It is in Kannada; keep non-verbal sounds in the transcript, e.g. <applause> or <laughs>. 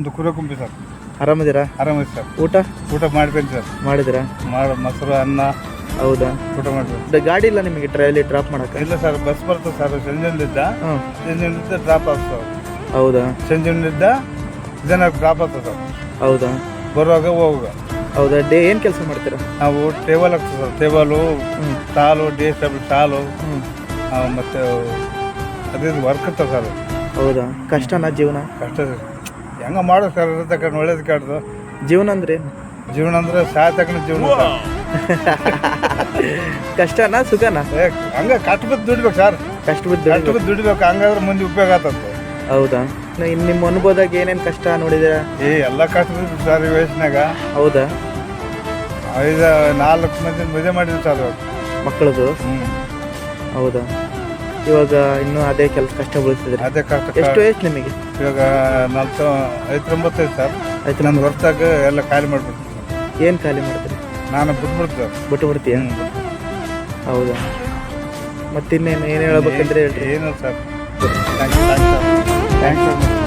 ಒಂದು ಕುರಕುಂಬಿ ಸರ್. ಆರಾಮದಿರಾ ಆರಾಮ ಸರ್. ಊಟ? ಊಟ ಮಾಡ್ಬೇಕು ಸರ್. ಮಾಡಿದಿರಾ ಮಾಡ ಮೊಸರು ಅನ್ನ. ಹೌದಾ? ಊಟ ಮಾಡ್ಬೇಕು. ದ- ಗಾಡಿ ಇಲ್ಲ ನಿಮಗೆ ಟ್ರೈಲಿ ಡ್ರಾಪ್ ಮಾಡಕ್ಕೆ? ಇಲ್ಲ ಸರ್ ಬಸ್ ಬರ್ತದೆ ಸರ್. ಸಂಜೆಲಿದ್ದ ಹ್ಞೂ ಸಂಜೆಲಿದ್ದ ಡ್ರಾಪ್ ಆಗ್ತದೆ ಹೌದಾ? ಸಂಜೆಲಿದ್ದ ಜನ ಡ್ರಾಪ್ ಆಗ್ತದೆ ಸರ್. ಹೌದಾ? ಬರುವಾಗ ಹೋಗುವಾಗ. ಹೌದಾ? ಡೇ ಏನು ಕೆಲಸ ಮಾಡ್ತೀರಾ? ನಾವು ಟೇಬಲ್ ಆಗ್ತದೆ ಸರ್. ಟೇಬಲು ಹ್ಞೂ ಟಾಲು ಡಿ ಟೇಬಲ್ ಟಾಲು ಹ್ಞೂ ಮತ್ತೆ ಅದೇ ವರ್ಕ್ ಇರ್ತದೆ ಸರ್. ಹೌದಾ? ಕಷ್ಟನಾ ಜೀವನ? ಕಷ್ಟ ಹೆಂಗ ಮಾಡೋದು ಸರ್ ತಕ್ಕ ಒಳ್ಳೇದು ಕಾಡ್ದು. ಜೀವನ ಅಂದ್ರೆ ಜೀವನ ಅಂದ್ರೆ ಸಾಯತಕ್ಕನ ಜೀವನ ಸರ್. <laughs> ಕಷ್ಟನಾ ಸುಖನಾ? ಏ, ಹಂಗ ಕಷ್ಟ ಬಿದ್ದು ದುಡಿಬೇಕು ಸರ್. ಕಷ್ಟ ಬಿದ್ದು ಕಷ್ಟ ಬಿದ್ದು ದುಡಿಬೇಕು ಹಂಗಾದ್ರೆ ಮುಂದೆ ಉಪಯೋಗ ಆತಂತೆ. ಹೌದಾ? ಇನ್ನು ನಿಮ್ಮ ಅನುಭವದಾಗ ಏನೇನು ಕಷ್ಟ ನೋಡಿದ್ದೀರಾ ಏ ಎಲ್ಲ ಕಷ್ಟ ಬಿದ್ದು ಸರ್ ಈ ವಯಸ್ಸಿನಾಗ. ಹೌದಾ? ಐದು ನಾಲ್ಕು ಮಂದಿ ಮದುವೆ ಮಾಡಿದ್ರು ಸರ್. ಮಕ್ಕಳದು? ಹ್ಮ್. ಹೌದಾ? ಇವಾಗ ಇನ್ನೂ ಅದೇ ಕೆಲಸ ಕಷ್ಟ ಬೀಳ್ತಿದ್ರೆ ಅದೇ ಕಷ್ಟ ಎಷ್ಟು ವಯಸ್ಸು ನಿಮಗೆ? ಇವಾಗ ನಾಲ್ಕು ಐವತ್ತೊಂಬತ್ತೈದು ಸರ್. ಆಯ್ತು ನನ್ನ ಹೊರತಾಗ ಎಲ್ಲ ಖಾಲಿ ಮಾಡ್ಬಿಡ್ತೀನಿ. ಏನು ಖಾಲಿ ಮಾಡ್ತೀರಿ ನಾನು ಬಿಟ್ಬಿಡ್ತೀವಿ ಸರ್. ಬಿಟ್ಟು ಬಿಡ್ತೀಯ ಹೌದಾ? ಮತ್ತಿನ್ನೇನು ಏನು ಹೇಳ್ಬೇಕಂದ್ರೆ ಹೇಳ್ರಿ. ಏನು sir? Thank you thank you